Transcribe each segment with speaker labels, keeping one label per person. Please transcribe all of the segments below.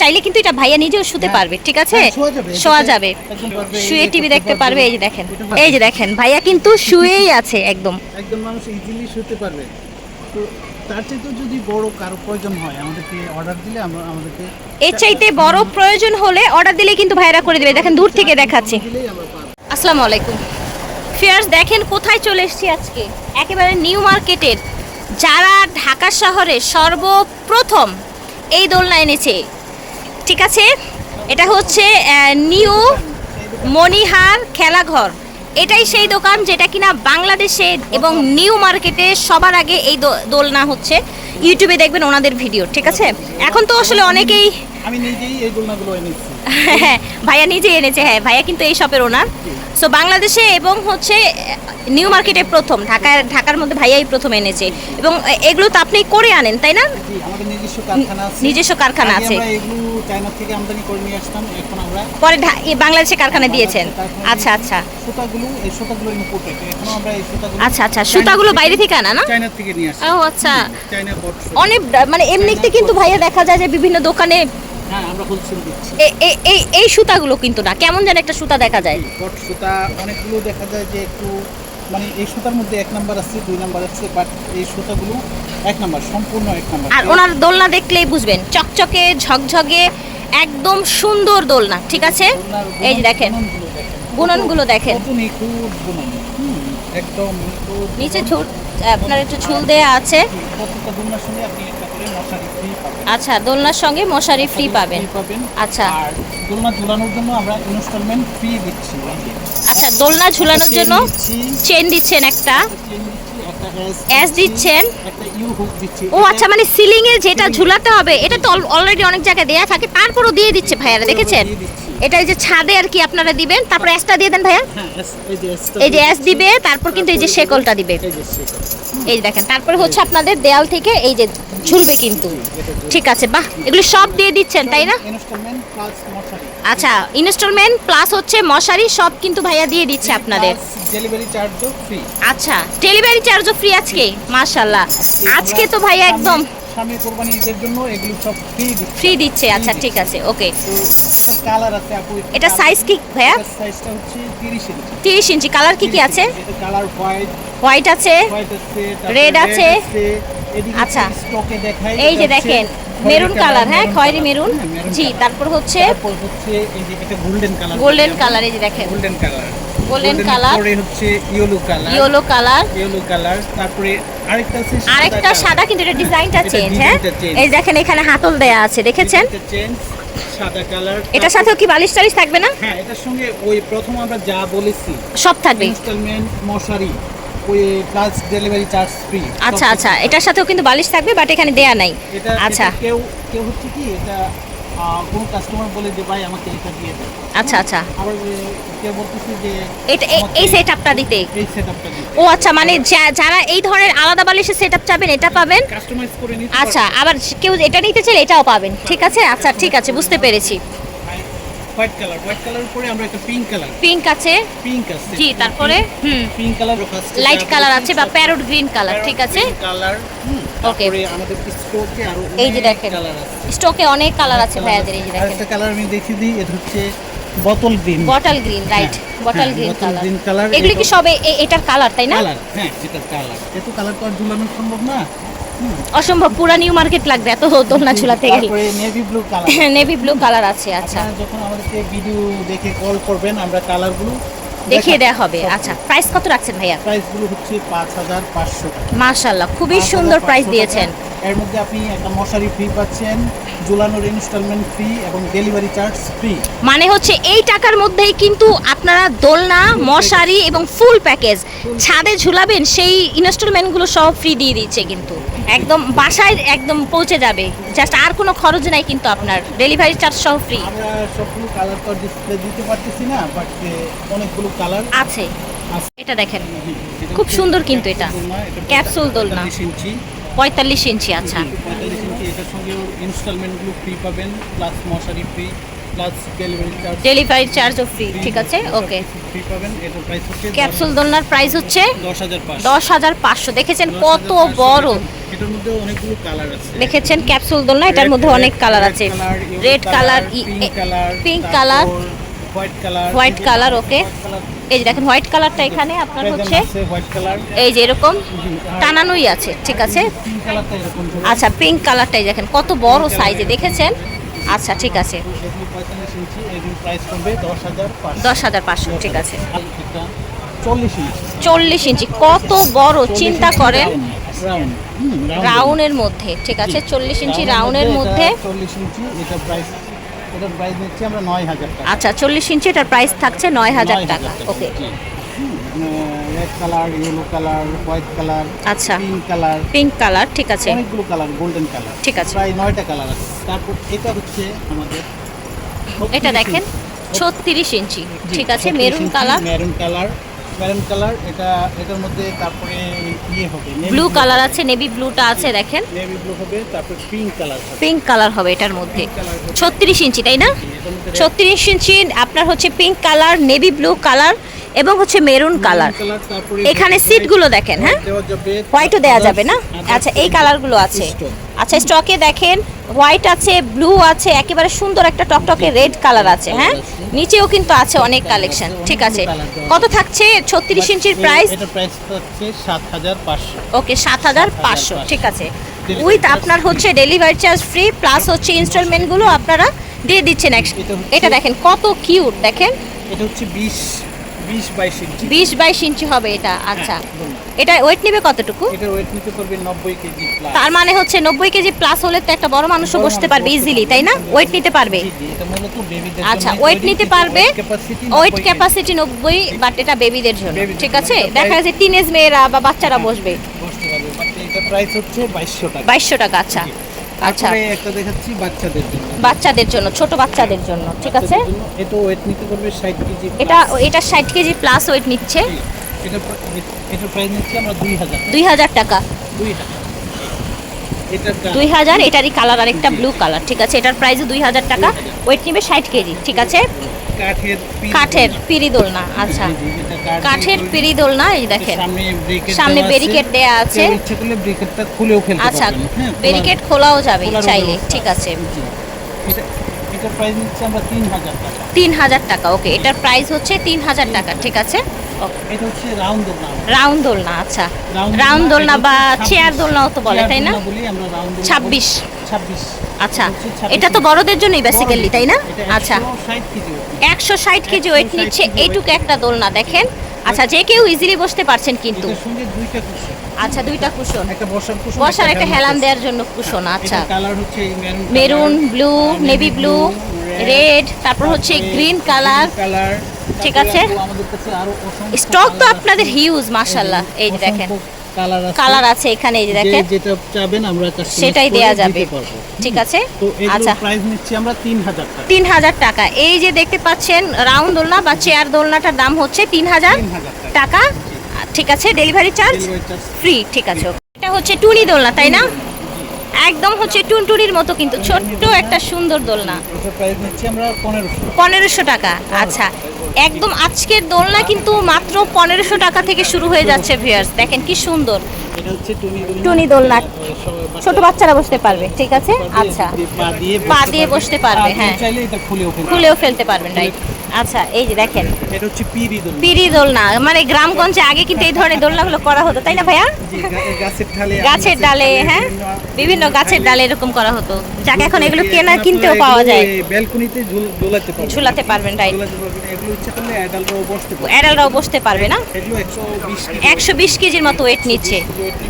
Speaker 1: চাইলে কিন্তু এটা ভাইয়া নিজেও শুতে
Speaker 2: হ্যাঁ।
Speaker 1: পারবে ঠিক আছে?
Speaker 2: হ্যাঁ, শোয়া যাবে।
Speaker 1: শোয়া
Speaker 2: একদম
Speaker 1: টিভি দেখতে পারবে এই যে দেখেন এই যে দেখেন ভাইয়া কিন্তু শুয়েই আছে একদম।
Speaker 2: একজন মানুষ ইজিলি শুতে পারবে। তো তার চাইতে যদি বড় কারও প্রয়োজন হয় আমাদেরকে অর্ডার দিলে আমরা আমাদেরকে
Speaker 1: এর চাইতে বড় প্রয়োজন হলে অর্ডার দিলে কিন্তু ভাইয়ারা করে দেবে। দেখেন দূর থেকে দেখাচ্ছি। আসসালামু আলাইকুম। ফিয়ার্স দেখেন কোথায় চলে এসেছি আজকে? একেবারে নিউ মার্কেটের যারা ঢাকা শহরে সর্বপ্রথম এই দোলনা এনেছে ঠিক আছে? এটা হচ্ছে নিউ মনিহার খেলাঘর। এটাই সেই দোকান যেটা কিনা বাংলাদেশে এবং নিউ মার্কেটে সবার আগে এই দোলনা হচ্ছে। ইউটিউবে দেখবেন ওনাদের ভিডিও, ঠিক আছে? এখন তো আসলে অনেকেই
Speaker 2: আমি নিজেই এই দোলনাগুলো এনেছি।
Speaker 1: হ্যাঁ ভাইয়া নিজে এনেছে হ্যাঁ ভাইয়া কিন্তু এই শপের ওনার সো বাংলাদেশে এবং হচ্ছে নিউ মার্কেটে প্রথম ঢাকার ঢাকার মধ্যে ভাইয়াই প্রথম এনেছে। এবং এগুলো তো আপনি করে আনেন তাই না?
Speaker 2: আমাদের নিজস্ব কারখানা আছে।
Speaker 1: নিজস্ব কারখানা আছে।
Speaker 2: এগুলো চায়না থেকে আমদানি করে নিয়ে আসতাম এখন আমরা
Speaker 1: পরে বাংলাদেশে কারখানা দিয়েছেন। আচ্ছা আচ্ছা।
Speaker 2: সুতাগুলো এই সুতাগুলো ইম্পোর্টেড এখনও আমরা এই সুতাগুলো
Speaker 1: আচ্ছা আচ্ছা। সুতাগুলো বাইরে থেকে আনা না?
Speaker 2: চায়না থেকে নিয়ে আসি।
Speaker 1: ও আচ্ছা।
Speaker 2: চায়না
Speaker 1: অনেক মানে এমনিতে কিন্তু ভাইয়া দেখা যায় যে বিভিন্ন দোকানে
Speaker 2: হ্যাঁ আমরা হোলসেল দিচ্ছি
Speaker 1: এ- এ- এই এই সুতাগুলো কিন্তু না কেমন যেন একটা সুতা দেখা যায়।
Speaker 2: বট সুতা অনেকগুলো দেখা যায় যে একটু মানে এই সুতার মধ্যে এক নাম্বার আছে দুই নাম্বার আছে বাট এই সুতাগুলো এক নাম্বার সম্পূর্ণ এক নাম্বার।
Speaker 1: আর ওনার দোলনা দেখলেই বুঝবেন চকচকে ঝকঝকে একদম সুন্দর দোলনা ঠিক আছে? এই যে দেখেন বুননগুলো দেখেন। নিচে ঝুল আপনার একটু ঝুল দেয়া আছে। আচ্ছা দোলনার সঙ্গে মশারি ফ্রি পাবেন। আচ্ছা।
Speaker 2: আর দোলনা ঝুলানোর জন্য আমরা ইনস্টলমেন্ট ফ্রি দিচ্ছি
Speaker 1: আচ্ছা দোলনা ঝুলানোর জন্য চেন দিচ্ছেন একটা। S দিচ্ছেন। ও আচ্ছা মানে সিলিং এ যেটা ঝুলাতে হবে এটা তো অলরেডি অনেক জায়গায় দেয়া থাকে তারপরও দিয়ে দিচ্ছে ভাইয়ারা দেখেছেন। এটা এই যে ছাদে আর কি আপনারা দিবেন। তারপর এসটা দিয়ে দেন ভাইয়া।
Speaker 2: এই যে
Speaker 1: এস দিবে, তারপর কিন্তু এই যে শেকলটা দিবে।
Speaker 2: এই
Speaker 1: দেখেন, তারপরে হচ্ছে আপনাদের দেয়াল থেকে এই যে ঝুলবে কিন্তু। ঠিক আছে, বাহ, এগুলো সব দিয়ে দিচ্ছেন, তাই না? আচ্ছা ইনস্টলমেন্ট প্লাস হচ্ছে মশারি, সব কিন্তু ভাইয়া দিয়ে দিচ্ছে আপনাদের।
Speaker 2: ডেলিভারি চার্জও ফ্রি
Speaker 1: আচ্ছা ডেলিভারি চার্জও ফ্রি আজকে মাশাল্লাহ আজকে তো ভাইয়া একদম
Speaker 2: স্বামী কোরবানি ঈদের জন্য এগুলো সব ফ্রি দিচ্ছি।
Speaker 1: ফ্রি দিচ্ছে আচ্ছা ঠিক আছে ওকে
Speaker 2: এটা কালার আছে আপু
Speaker 1: এটা সাইজ কি ভাইয়া?
Speaker 2: সাইজটা হচ্ছে 30 ইঞ্চি
Speaker 1: তিরিশ ইঞ্চি কালার কি কি আছে?
Speaker 2: এটা কালার হোয়াইট
Speaker 1: হোয়াইট আছে
Speaker 2: হোয়াইট আছে।
Speaker 1: আচ্ছা।
Speaker 2: স্টকে দেখাই
Speaker 1: এই যে দেখেন মেরুন কালার হ্যাঁ খয়েরি মেরুন। জি তারপর হচ্ছে
Speaker 2: তারপর হচ্ছে এই যে এটা গোল্ডেন কালার
Speaker 1: গোল্ডেন কালার এই যে দেখেন।
Speaker 2: Golden color
Speaker 1: Golden color।
Speaker 2: পরে হচ্ছে yellow color
Speaker 1: yellow color
Speaker 2: yellow color তারপরে আরেকটা আছে
Speaker 1: আরেকটা সাদা কিন্তু এটা ডিজাইনটা চেঞ্জ হ্যাঁ? এই দেখেন এখানে হাতল দেয়া আছে দেখেছেন?
Speaker 2: সাদা কালার
Speaker 1: এটার সাথেও কি বালিশ টালিশ থাকবে না?
Speaker 2: হ্যাঁ এটার সঙ্গে ওই প্রথম আমরা যা বলেছি
Speaker 1: সব থাকবে।
Speaker 2: ইনস্টলমেন্ট মশারি ওই প্লাস ডেলিভারি চার্জ ফ্রি
Speaker 1: আচ্ছা আচ্ছা এটার সাথেও কিন্তু বালিশ থাকবে বাট এখানে দেয়া নাই। আচ্ছা।
Speaker 2: কেউ কেউ হচ্ছে কি এটা কোনো কাস্টমার বলে যে ভাই আমাকে এটা দিয়ে দেন
Speaker 1: আচ্ছা আচ্ছা।
Speaker 2: আবার এ, বলতেছে যে
Speaker 1: এটা এই সেট দিতে।
Speaker 2: এই সেটআপটা দিতে।
Speaker 1: ও আচ্ছা মানে যারা এই ধরনের আলাদা বালিশের সেট আপ চাবেন এটা পাবেন?
Speaker 2: কাস্টমাইজ করে নিতে
Speaker 1: আচ্ছা আবার কেউ এটা নিতে চাইলে এটাও পাবেন। ঠিক আছে? আচ্ছা ঠিক আছে বুঝতে পেরেছি।
Speaker 2: হোয়াইট কালার হোয়াইট কালার পরে আমরা একটা পিঙ্ক কালার
Speaker 1: পিঙ্ক আছে?
Speaker 2: পিঙ্ক আছে
Speaker 1: জি তারপরে? হুম।
Speaker 2: পিঙ্ক কালার
Speaker 1: লাইট কালার আছে বা প্যারোট গ্রিন কালার ঠিক আছে?
Speaker 2: Colour
Speaker 1: Okay.
Speaker 2: ওকে আমাদের স্টোকে আরও
Speaker 1: এই যে দেখেন। স্টকে অনেক কালার আছে ভাইয়াদের এই যে দেখেন।
Speaker 2: কালার আমি দেখিয়ে দিই এটা হচ্ছে বোতল green
Speaker 1: bottle green right bottle green color এগুলি কি সবে এটার কালার তাই না?
Speaker 2: কালার হ্যাঁ এটা কালার এত কালার তো আর ঝুলানো সম্ভব না।
Speaker 1: অসম্ভব পুরা নিউ মার্কেট লাগবে এত দোলনা ঝুলাতে গেলে।
Speaker 2: Navy blue color
Speaker 1: navy blue color আছে আচ্ছা।
Speaker 2: যখন আমাদেরকে ভিডিও দেখে কল করবেন আমরা কালারগুলো
Speaker 1: দেখিয়ে দেওয়া হবে। আচ্ছা প্রাইস কত রাখছেন ভাইয়া?
Speaker 2: প্রাইসগুলো হচ্ছে পাঁচ হাজার পাঁচশো
Speaker 1: মাশাল্লাহ খুবই সুন্দর প্রাইস দিয়েছেন।
Speaker 2: এর মধ্যে আপনি একটা মশারি ফ্রি পাচ্ছেন ঝুলানোর ইনস্টলমেন্ট ফ্রি এবং ডেলিভারি চার্জ ফ্রি
Speaker 1: মানে হচ্ছে এই টাকার মধ্যেই কিন্তু আপনারা দোলনা মশারি এবং ফুল প্যাকেজ ছাদে ঝুলাবেন সেই ইনস্টলমেন্টগুলো সব ফ্রি দিয়ে দিচ্ছে কিন্তু। একদম বাসায় একদম পৌঁছে যাবে। জাস্ট আর কোনো খরচ নাই কিন্তু আপনার। ডেলিভারি চার্জ সব ফ্রি
Speaker 2: আমরা সবগুলো কালার তো ডিসপ্লে দিতে পারতেছি না বাট অনেকগুলো কালার
Speaker 1: আছে। এটা দেখেন। খুব সুন্দর কিন্তু এটা। ক্যাপসুল দোলনা। পঁয়তাল্লিশ ইঞ্চি আচ্ছা।
Speaker 2: পঁয়তাল্লিশ ইঞ্চি এটার সঙ্গে ইনস্টলমেন্টগুলো ফ্রি পাবেন প্লাস মশারি free plus delivery charge
Speaker 1: delivery চার্জও ফ্রি ঠিক আছে? ওকে
Speaker 2: ফ্রি পাবেন এটার প্রাইস হচ্ছে
Speaker 1: ক্যাপসুল দোলনার প্রাইস হচ্ছে
Speaker 2: দশ হাজার পাঁচশো।
Speaker 1: দশ হাজার পাঁচশো। দেখেছেন কত বড়।
Speaker 2: এটার মধ্যে অনেকগুলো কালার আছে।
Speaker 1: দেখেছেন ক্যাপসুল দোলনা এটার মধ্যে অনেক কালার আছে। Red color
Speaker 2: pink color
Speaker 1: pink color
Speaker 2: white color
Speaker 1: white color okay এই যে দেখেন হোয়াইট কালারটা এখানে আপনার হচ্ছে এই যে এরকম টানানোই আছে ঠিক আছে? আচ্ছা পিঙ্ক কালারটাই দেখেন কত বড় সাইজে দেখেছেন? আচ্ছা ঠিক আছে।
Speaker 2: দশ হাজার পাঁচশো।
Speaker 1: ঠিক আছে।
Speaker 2: চল্লিশ ইঞ্চি।
Speaker 1: কত বড় চিন্তা করেন।
Speaker 2: রাউন্ড
Speaker 1: রাউনের মধ্যে ঠিক আছে চল্লিশ ইঞ্চি রাউনের মধ্যে
Speaker 2: চল্লিশ ইঞ্চি এটা প্রাইস এটার প্রাইস নিচ্ছি আমরা নয় হাজার টাকা।
Speaker 1: আচ্ছা চল্লিশ ইঞ্চি এটার প্রাইস থাকছে নয় হাজার টাকা। Okay
Speaker 2: red color yellow color white color
Speaker 1: আচ্ছা।
Speaker 2: পিঙ্ক কালার
Speaker 1: পিঙ্ক কালার ঠিক আছে।
Speaker 2: অনেকগুলো কালার গোল্ডেন কালার
Speaker 1: ঠিক আছে।
Speaker 2: প্রায় নয়টা কালার আছে। তারপর এটা হচ্ছে আমাদের
Speaker 1: এটা দেখেন ছত্রিশ ইঞ্চি। ঠিক আছে maroon color
Speaker 2: maroon color maroon color এটা এটার মধ্যে তারপরে ইয়ে হবে
Speaker 1: ব্লু কালার আছে নেভি ব্লুটা আছে দেখেন।
Speaker 2: নেভি ব্লু হবে তারপর পিঙ্ক কালার হবে।
Speaker 1: পিঙ্ক কালার হবে এটার মধ্যে।
Speaker 2: Pink colour হবে।
Speaker 1: ছত্রিশ ইঞ্চি তাই না?
Speaker 2: এটার মধ্যে
Speaker 1: ছত্রিশ ইঞ্চি আপনার হচ্ছে pink color navy blue color এবং হচ্ছে মেরুন কালার এখানে সিটগুলো দেখেন হ্যাঁ? হোয়াইটও দেওয়া যাবে না? আচ্ছা এই কালারগুলো আছে। আচ্ছা স্টকে দেখেন হোয়াইট আছে ব্লু আছে একেবারে সুন্দর একটা টকটকে রেড কালার আছে হ্যাঁ? নিচেও কিন্তু আছে অনেক কালেকশন ঠিক আছে। কত থাকছে? ছত্রিশ ইঞ্চির প্রাইস ওকে সাত হাজার পাঁচশো। ঠিক আছে। উইথ আপনার হচ্ছে ডেলিভারি চার্জ ফ্রি প্লাস হচ্ছে ইনস্টলমেন্টগুলো আপনারা দিয়ে দিচ্ছেন
Speaker 2: এটা
Speaker 1: দেখেন কত কিউট দেখেন।
Speaker 2: এটা হচ্ছে বিশ বিশ বাইশ ইঞ্চি।
Speaker 1: হবে এটা আচ্ছা। এটা ওয়েট নেবে কতটুকু?
Speaker 2: এটার ওয়েট নিতে পারবে নব্বই কেজি প্লাস
Speaker 1: তার মানে হচ্ছে নব্বই কেজি প্লাস হলে তো একটা বড় মানুষও বসতে পারবে ইজিলি তাই না? ওয়েট নিতে পারবে। আচ্ছা ওয়েট নিতে পারবে। ওয়েট ক্যাপাসিটি নব্বই বাট এটা বেবিদের জন্য ঠিক আছে? দেখা যাচ্ছে টিনেজ মেয়েরা বা বাচ্চারা বসবে।
Speaker 2: বসতে পারবে বাট এটা প্রাইস হচ্ছে বাইশশো টাকা।
Speaker 1: বাইশশো টাকা আচ্ছা। আচ্ছা।
Speaker 2: একটা দেখাচ্ছি বাচ্চাদের জন্য।
Speaker 1: বাচ্চাদের জন্য ছোট বাচ্চাদের জন্য ঠিক আছে?
Speaker 2: এটা ওয়েট নিতে পারবে ষাট কেজি
Speaker 1: এটা এটা ষাট কেজি প্লাস ওয়েট নিচ্ছে।
Speaker 2: এটা এটা প্রাইস নিচ্ছে আমরা দুই হাজার
Speaker 1: দুই হাজার টাকা।
Speaker 2: দুই হাজার। এটা
Speaker 1: দুই হাজার এটারই কালার আরেকটা ব্লু কালার ঠিক আছে? এটার প্রাইস দুই হাজার টাকা। ওয়েট নিবে ষাট কেজি ঠিক আছে?
Speaker 2: কাঠের পিন-
Speaker 1: কাঠের পিরি দোলনা আচ্ছা।
Speaker 2: কাঠের
Speaker 1: কাঠের
Speaker 2: তৈরি।
Speaker 1: দোলনা এই দেখেন।
Speaker 2: সামনে
Speaker 1: ব্যারিকেড দেয়া আছে।
Speaker 2: ইচ্ছে করলে ব্রেকেটটা খুলেও ফেলতে
Speaker 1: আচ্ছা ব্যারিকেড খোলাও যাবে চাইলে ঠিক আছে।
Speaker 2: এটার প্রাইস নিচ্ছে আমরা তিন হাজার টাকা।
Speaker 1: ওকে এটার প্রাইস হচ্ছে তিন হাজার টাকা ঠিক আছে?
Speaker 2: এটা হচ্ছে রাউন্ড দোলনা।
Speaker 1: রাউন্ড দোলনা আচ্ছা।
Speaker 2: রাউন্ড
Speaker 1: দোলনা বা চেয়ার দোলনাও তো বলে তাই না?
Speaker 2: দোলনা বলি আমরা রাউন্ড দোলনা
Speaker 1: ছাব্বিশ
Speaker 2: বলি। ছাব্বিশ।
Speaker 1: আচ্ছা এটা তো বড়দের জন্যই বেসিক্যালি তাই না? আচ্ছা।
Speaker 2: 160 কেজি। ওজন।
Speaker 1: একশো ষাট কেজি ওয়েট নিচ্ছে এইটুকু একটা দোলনা দেখেন। আচ্ছা যে কেউ ইজিলি বসতে পারছেন কিন্তু।
Speaker 2: সঙ্গে দুইটা কুশন।
Speaker 1: আচ্ছা দুইটা কুশন।
Speaker 2: একটা বসার কুশন
Speaker 1: বসার একটা হেলান দেওয়ার জন্য কুশন আচ্ছা।
Speaker 2: কালার হচ্ছে maroon
Speaker 1: blue navy blue red তারপর হচ্ছে গ্রিন কালার
Speaker 2: কালার
Speaker 1: ঠিক আছে। স্টক তো আপনাদের হিউজ মাশাল্লাহ এই দেখেন।
Speaker 2: কালার আছে।
Speaker 1: কালার আছে এখানে এই যে দেখেন।
Speaker 2: যেটা চাবেন আমরা
Speaker 1: সেটাই দেয়া যাবে। ঠিক আছে? আচ্ছা।
Speaker 2: প্রাইস নিচ্ছি আমরা তিন হাজার টাকা।
Speaker 1: তিন হাজার টাকা। এই যে দেখতে পাচ্ছেন রাউন্ড দোলনা বা চেয়ার দোলনাটার দাম হচ্ছে তিন হাজার
Speaker 2: তিন হাজার টাকা।
Speaker 1: টাকা। ঠিক আছে ডেলিভারি চার্জ ফ্রি ঠিক আছে। এটা হচ্ছে টুনি দোলনা তাই না? একদম হচ্ছে টুনটুনির মতো কিন্তু ছোট্ট একটা সুন্দর দোলনা।
Speaker 2: পনেরোশো
Speaker 1: টাকা। আচ্ছা। একদম আজকের দোলনা কিন্তু মাত্র পনেরোশো টাকা থেকে শুরু হয়ে যাচ্ছে ভিয়ার্স দেখেন কি সুন্দর।
Speaker 2: টুনি দোলনা।
Speaker 1: ছোট বাচ্চারা বসতে পারবে ঠিক আছে? আচ্ছা।
Speaker 2: পা দিয়ে
Speaker 1: বসতে পারবে, হ্যাঁ।
Speaker 2: খুলেও ফেলতে
Speaker 1: পারবেন। রাইট আচ্ছা এই যে দেখেন।
Speaker 2: এটা হচ্ছে পিরি দোলনা।
Speaker 1: পিরি দোলনা। মানে গ্রামগঞ্জে আগে কিন্তু এই ধরনের দোলনাগুলো করা হতো তাই না ভাইয়া?
Speaker 2: গাছের
Speaker 1: ডালে হ্যাঁ? বিভিন্ন গাছের ডালে এরকম করা হতো। যাকে এখন এগুলো কেনা কিনতেও পাওয়া যায়।
Speaker 2: ব্যালকনিতে ঝুলাতে পারবেন।
Speaker 1: ঝুলাতে পারবেন রাইট
Speaker 2: ইচ্ছা করলে অ্যাডাল্টরাও বসতে পারবে।
Speaker 1: অ্যাডালরাও বসতে পারবে না?
Speaker 2: এগুলো একশো বিশ
Speaker 1: কেজির মতো ওয়েট নিচ্ছে।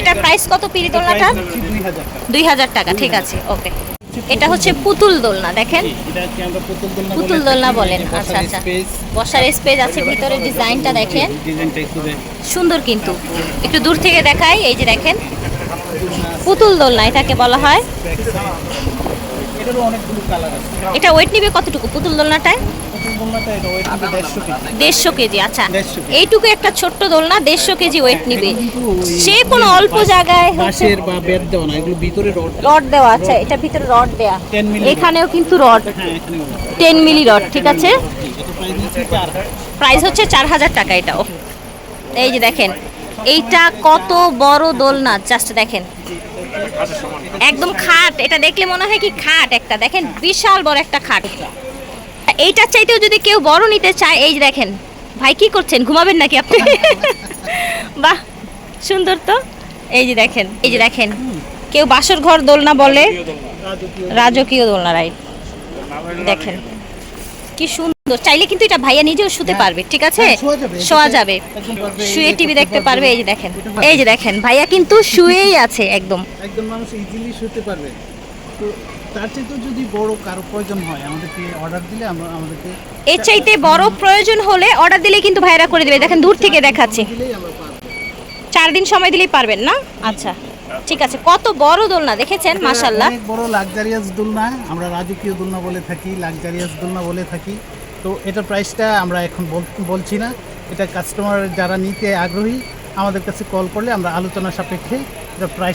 Speaker 1: এটার প্রাইস কত পিরি দোলনাটা
Speaker 2: দুই হাজার টাকা।
Speaker 1: ঠিক আছে ওকে এটা হচ্ছে পুতুল দোলনা দেখেন?
Speaker 2: পুতুল দোলনা
Speaker 1: বলেন আচ্ছা আচ্ছা। বসার স্পেস আছে ভিতরে ডিজাইনটা দেখেন। সুন্দর কিন্তু। একটু দূর থেকে দেখাই এই যে দেখেন। পুতুল দোলনা এটাকে বলা হয়। এটা ওয়েট নিবে কতটুকু পুতুল দোলনাটায়?
Speaker 2: দেড়শো কেজি
Speaker 1: আচ্ছা। এইটুকু একটা ছোট্ট দোলনা দেড়শো কেজি ওয়েট নিবে। সে কোনো অল্প জায়গায় হচ্ছে
Speaker 2: বাঁশের বা বেত দেওয়া না এগুলো ভিতরে রড
Speaker 1: রড দেওয়া আছে এটা ভিতরে রড দেয়া। এখানেও কিন্তু রড।
Speaker 2: হ্যাঁ রড।
Speaker 1: টেন মিলি রড ঠিক আছে?
Speaker 2: প্রাইস হচ্ছে চার
Speaker 1: প্রাইস হচ্ছে চার হাজার টাকা এটা ও এই যে দেখেন এইটা কত বড় দোলনা জাস্ট দেখেন। একদম খাট এটা দেখলে মনে হয় কি খাট একটা দেখেন বিশাল বড় একটা খাট। এইটার চাইতেও যদি কেউ বড় নিতে চায় এই দেখেন ভাই কি করছেন ঘুমাবেন নাকি আপনি? বাহ সুন্দর তো। এই যে দেখেন এই যে দেখেন কেউ বাসর ঘর দোলনা বলে রাজকীয় দোলনা রাইট দেখেন কি সুন্দর। চাইলে কিন্তু এটা ভাইয়া নিজেও শুতে পারবে ঠিক আছে?
Speaker 2: হ্যাঁ, শোয়া যাবে।
Speaker 1: শোয়া
Speaker 2: একদম
Speaker 1: টিভি দেখতে পারবে এই যে দেখেন এই যে দেখেন ভাইয়া কিন্তু শুয়েই আছে একদম।
Speaker 2: একজন মানুষ ইজিলি শুতে পারবে। তার চাইতেও যদি বড় কারও প্রয়োজন হয় আমাদেরকে অর্ডার দিলে আমরা আমাদেরকে
Speaker 1: এর চাইতে বড় প্রয়োজন হলে অর্ডার দিলে কিন্তু ভাইরা করে দেবে। দেখেন দূর থেকে দেখাচ্ছে। চার দিন সময় দিলেই পারবেন না? আচ্ছা ঠিক আছে। কত বড় দোলনা দেখেছেন? মাশাল্লাহ
Speaker 2: অনেক বড় লাক্সারিয়াস দোলনা। আমরা রাজকীয় দোলনা বলে থাকি লাক্সারিয়াস দোলনা বলে থাকি। তো এটার প্রাইসটা আমরা এখন বলছি না। এটা কাস্টমার যারা নিতে আগ্রহী আমাদের কাছে কল করলে আমরা আলোচনা সাপেক্ষে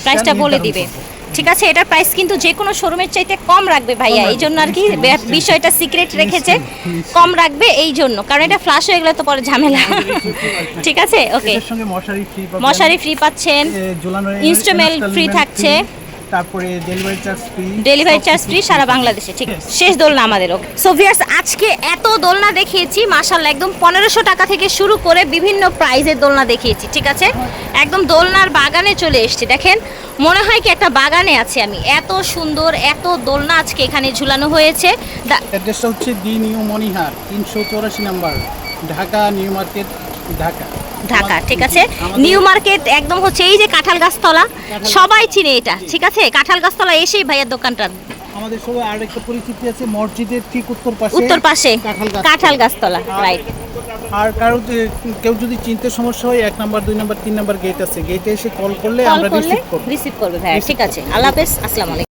Speaker 2: প্রাইসটা
Speaker 1: বলে দিবে। ঠিক আছে এটা প্রাইস কিন্তু যে কোনো শোরুমের চাইতে কম রাখবে ভাইয়া। এই জন্য আর কি বিষয়টা সিক্রেট রেখেছে। কম রাখবে এই জন্য। কারণ এটা ফ্লাশ হয়ে গেলে তো পরে ঝামেলা। ঠিক আছে ওকে
Speaker 2: মশারি ফ্রি
Speaker 1: পাচ্ছেন। ইনস্ট্রুমেন্ট ফ্রি থাকছে।
Speaker 2: তারপরে delivery charge free
Speaker 1: delivery charge free সারা বাংলাদেশে ঠিক। আছে শেষ দোলনা আমাদেরও সো ভিউয়ার্স আজকে এত দোলনা দেখিয়েছি মাশাল্লাহ একদম পনেরোশো টাকা থেকে শুরু করে বিভিন্ন প্রাইজের দোলনা দেখিয়েছি ঠিক আছে? একদম দোলনার বাগানে চলে এসেছি দেখেন। মনে হয় কি একটা বাগানে আছি আমি। এত সুন্দর এত দোলনা আজকে এখানে ঝুলানো হয়েছে।
Speaker 2: অ্যাড্রেসটা হচ্ছে ডি নিউ মনিহার তিনশো চৌরাশি number Dhaka new market Dhaka.
Speaker 1: Dhaka ঠিক আছে? নিউ মার্কেট একদম হচ্ছে এই যে কাঁঠাল গাছতলা সবাই চিনে এটা ঠিক আছে? কাঁঠাল গাছতলা এসেই ভাইয়ের দোকানটা।
Speaker 2: আমাদের সবাই আর পরিচিতি আছে মসজিদের ঠিক উত্তর পাশে
Speaker 1: উত্তর পাশে
Speaker 2: কাঁঠাল
Speaker 1: গাছতলা। রাইট
Speaker 2: আর কারও কেউ যদি চিনতে সমস্যা হয় এক নাম্বার দুই নাম্বার তিন নাম্বার গেট আছে। গেটে এসে কল করলে আমরা রিসিভ করব।
Speaker 1: রিসিভ করবে ভাইয়া ঠিক আছে। আল্লাহ হাফেজ আসসালামু আলাইকুম।